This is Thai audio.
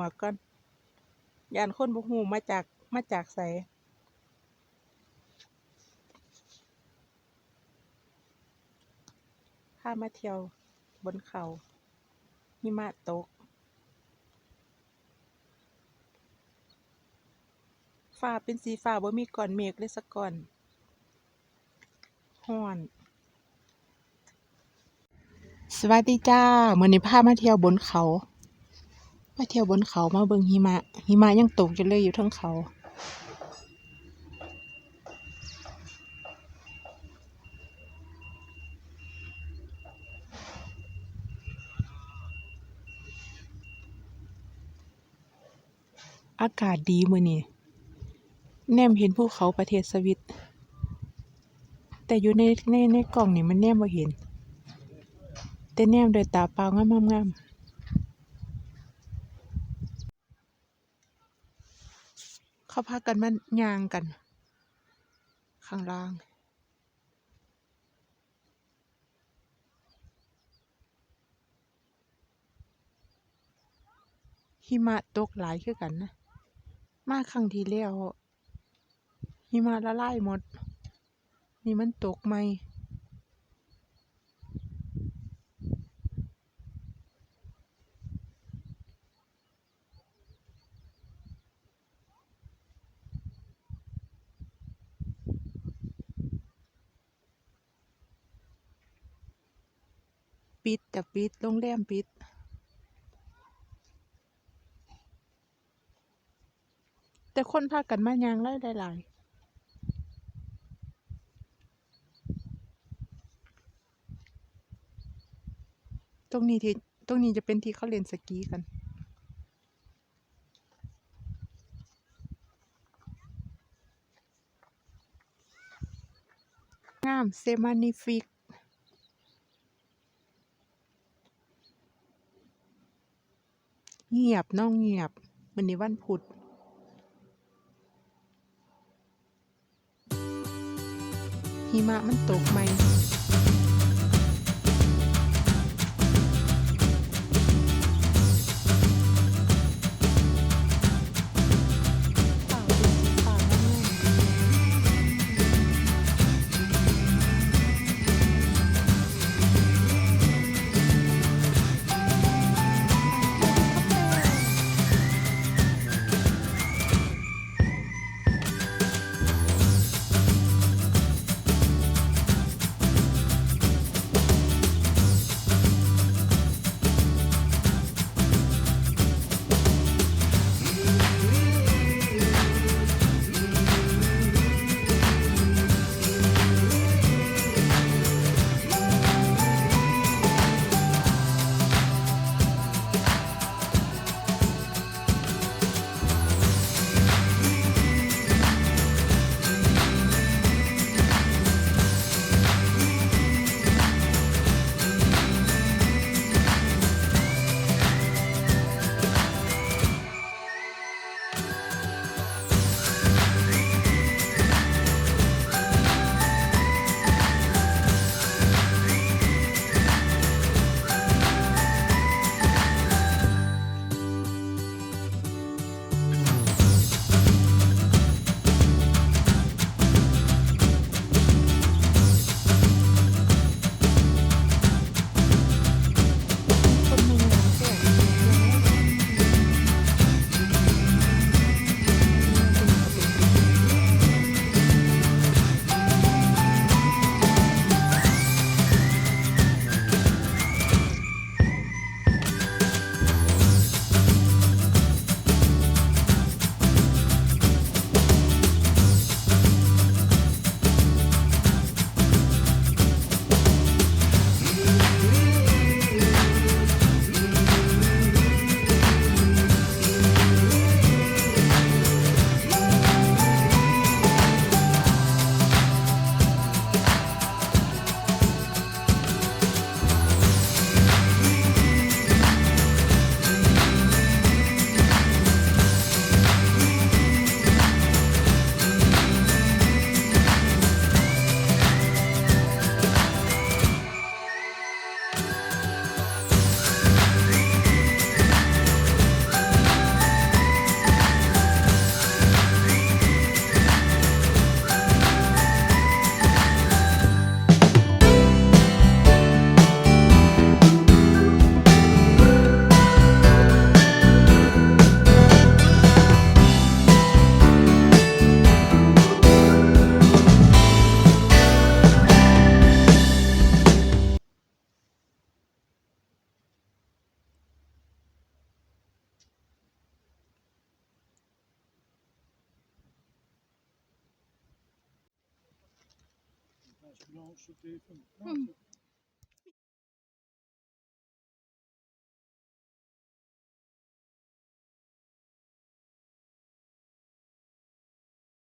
วกก่อนยานคนบ่ฮู้มาจากมาจากไสพามาเที่ยวบนเขาหิมะตก ฟ้าเป็นสีฟ้าบ่มีก้อนเมฆเลยสักก้อนร้อน สวัสดีจ้าเมื้อนี้พามาเที่ยวบนเขา มาเที่ยวบนเขามาเบิ่งหิมะ หิมะยังตกอยู่เลยอยู่ทั้งเขา อากาศดีมื้อนี้แนมเห็นภูเขาประเทศสวิต แต่อยู่ในในในกล้องนี่มันแนมบ่เห็น แต่แนมโดยตาเปล่างามงามๆ เขาพากันมันยางกัน ข้างล่าง หิมะตกหลายขึ้นกันนะ มาครั้งที่แล้วหิมะละลายหมด นี่มันตกไหม ปิดแต่ปิดโรงแรมปิด แต่คนพากันมายางหลายหลายๆตรงนี้ที่ตรงนี้จะเป็นที่เขาเล่นสกีกันงามเซมานิฟิก งียบน้องเงียบมันในวันพุธหิมะมันตกไหม Acho que não, chutei.